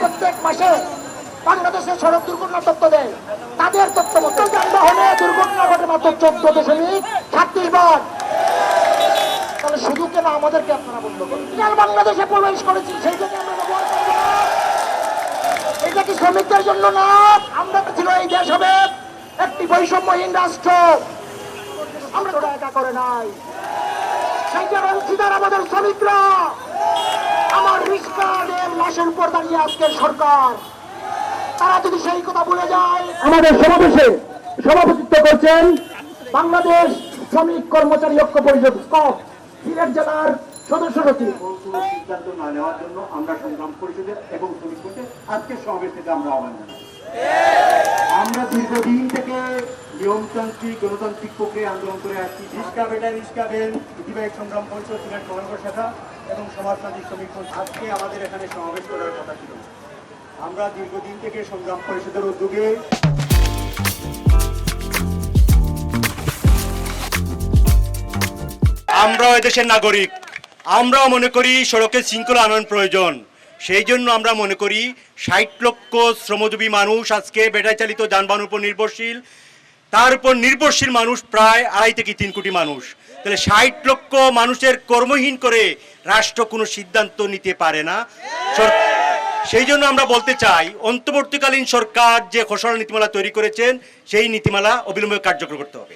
প্রত্যেক মাসে বাংলাদেশের সড়ক দুর্ঘটনা তথ্য দেয় তাদের তথ্য মতো যানবাহনে দুর্ঘটনা ঘটে মাত্র চোদ্দ দশমিক ছাত্রিশ বার। তাহলে শুধু কেন আমাদেরকে আপনারা বন্ধ করেন? যারা বাংলাদেশে প্রবেশ করেছি আমরা ব্যবহার করব এটা কি শ্রমিকদের জন্য না? আমরা তো ছিল এই দেশ হবে একটি বৈষম্যহীন রাষ্ট্র। আমরা একা করে নাই। সেইটার অংশীদার আমাদের শ্রমিকরা লাশের উপর দাঁড়িয়ে আজকের সরকার তারা যদি সেই কথা ভুলে যায় আমাদের সমাবেশে সভাপতিত্ব করছেন বাংলাদেশ শ্রমিক কর্মচারী ঐক্য পরিষদ স্কপ সিলেট জেলার সদস্য সচিব। সিদ্ধান্ত না নেওয়ার জন্য আমরা সংগ্রাম পরিষদের এবং শ্রমিক পরিষদের আজকের সমাবেশ থেকে আমরা আহ্বান জানাই। আমরা দীর্ঘদিন থেকে নিয়মতান্ত্রিক গণতান্ত্রিক প্রক্রিয়া আন্দোলন করে আসছি। রিস্কা বেটা রিস্কা বেন ইতিবাহিক সংগ্রাম পরিষদ সিলেট মহানগর শাখা এবং সমাজতান্ত্রিক শ্রমিক আজকে আমাদের এখানে সমাবেশ করার কথা ছিল। আমরা দীর্ঘদিন থেকে সংগ্রাম পরিষদের উদ্যোগে আমরাও এদেশের নাগরিক। আমরাও মনে করি সড়কে শৃঙ্খলা আনয়ন প্রয়োজন। সেই জন্য আমরা মনে করি ষাট লক্ষ শ্রমজীবী মানুষ আজকে ব্যাটারি চালিত যানবাহনের উপর নির্ভরশীল। তার উপর নির্ভরশীল মানুষ প্রায় আড়াই থেকে তিন কোটি মানুষ। তাহলে ষাট লক্ষ মানুষের কর্মহীন করে রাষ্ট্র কোনো সিদ্ধান্ত নিতে পারে না। সেই জন্য আমরা বলতে চাই, অন্তর্বর্তীকালীন সরকার যে ঘোষণা নীতিমালা তৈরি করেছেন, সেই নীতিমালা অবিলম্বে কার্যকর করতে হবে।